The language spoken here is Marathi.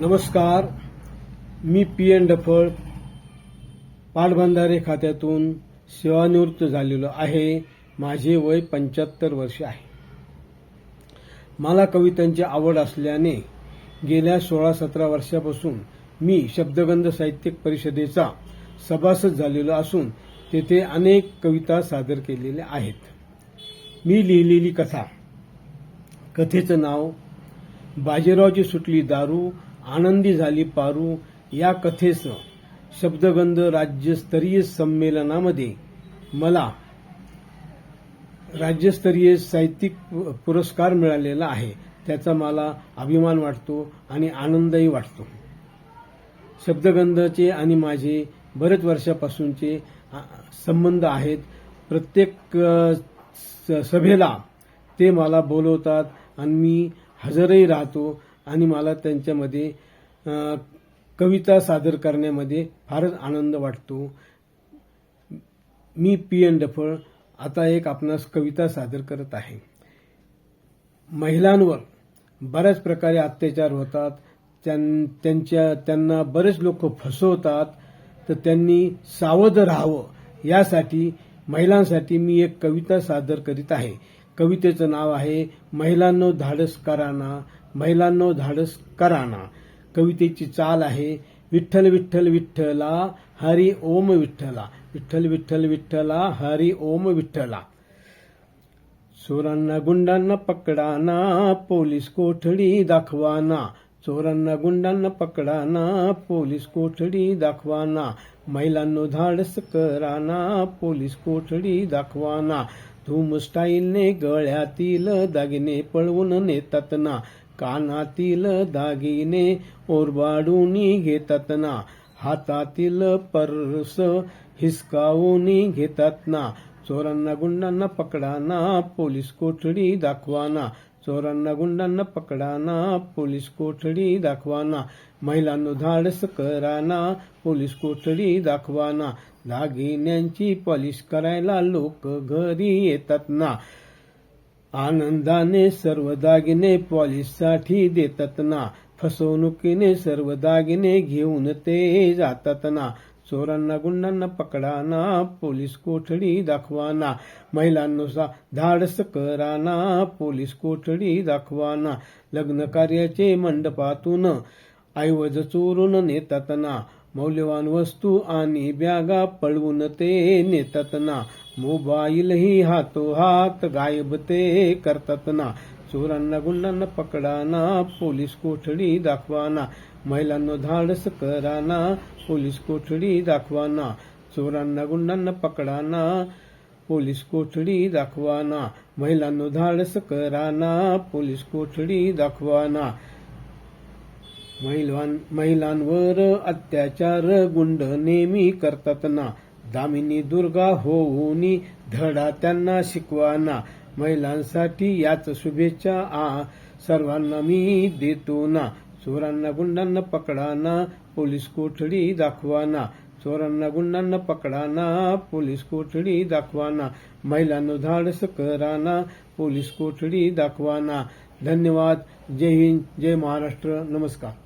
नमस्कार. मी पी एन डफळ पाटबंधारे खात्यातून सेवानिवृत्त झालेलो आहे. माझे वय पंच्याहत्तर वर्ष आहे. मला कवितांची आवड असल्याने गेल्या सोळा सतरा वर्षापासून मी शब्दगंध साहित्यिक परिषदेचा सभासद झालेलो असून तेथे अनेक कविता सादर केलेल्या आहेत. मी लिहिलेली कथा कथेचं नाव बाजीरावची सुटली दारू आनंदी झाली पारू या कथेचं शब्दगंध राज्यस्तरीय संमेलनामध्ये मला राज्यस्तरीय साहित्यिक पुरस्कार मिळालेला आहे. त्याचा मला अभिमान वाटतो आणि आनंदही वाटतो. शब्दगंधचे आणि माझे बरेच वर्षापासूनचे संबंध आहेत. प्रत्येक स- सभेला ते मला बोलवतात आणि मी हजरही राहतो. आणि मला त्यांच्यामध्ये कविता सादर करण्यामध्ये फारच आनंद वाटतो. मी पी एन डफळ आता एक आपणास कविता सादर करत आहे. महिलांवर बऱ्याच प्रकारे अत्याचार होतात. त्यां- त्यांच्या त्यांना बरेच लोक फसवतात. तर त्यांनी सावध राहावं. यासाठी महिलांसाठी मी एक कविता सादर करीत आहे. कवितेचं नाव आहे महिलांनो धाडस कराना महिलांनो धाडस कराना कवितेची चाल आहे विठ्ठल विठ्ठल विठ्ठला हरी ओम विठ्ठला. विठ्ठल विठ्ठल विठ्ठला हरी ओम विठ्ठला. चोरांना गुंडांना पकडाना पोलीस कोठडी दाखवाना. चोरांना गुंडांना पकडाना पोलीस कोठडी दाखवाना. महिलांनो धाडस कराना पोलीस कोठडी दाखवाना. धूम स्टाईलने गळ्यातील दागिने पळवून नेतात ना. कानातील दागिने ओरबाडून घेतात ना हातातील पर्स हिसकावून घेतात ना चोरांना गुंडांना पकडाना पोलीस कोठडी दाखवाना चोरांना गुंडांना पकडाना पोलीस कोठडी दाखवाना महिलांनो धाडस कराना पोलीस कोठडी दाखवाना दागिन्यांची पॉलिश करायला लोक घरी येतात ना आनंदाने सर्व दागिने पॉलिशसाठी देतात ना फसवणुकीने सर्व दागिने घेऊन ते जातात ना चोरांना गुंडांना पकडाना पोलीस कोठडी दाखवाना महिलांनुसार धाडस कराना पोलीस कोठडी दाखवाना लग्न कार्याचे मंडपातून ऐवज चोरून नेतात ना मौल्यवान वस्तू आणि बॅगा पळवून ते नेतात ना. मोबाईलही हातोहात गायब ते करतात ना. चोरांना गुंडांना पकडाना पोलीस कोठडी दाखवाना महिलांनो धाडस कराना पोलीस कोठडी दाखवाना चोरांना गुंडांना पकडाना पोलीस कोठडी दाखवाना महिलांनो धाडस कराना पोलीस कोठडी दाखवाना महिलांवर अत्याचार गुंड नेहमी करतात ना दामिनी दुर्गा होऊन धडा त्यांना शिकवाना. महिलांसाठी याच शुभेच्छा आ सर्वांना मी देतो ना चोरांना गुंडांना पकडाना पोलीस कोठडी दाखवाना. चोरांना गुंडांना पकडाना पोलीस कोठडी दाखवाना. महिलांनो धाडस कराना पोलीस कोठडी दाखवाना. धन्यवाद. जय हिंद जय महाराष्ट्र. नमस्कार.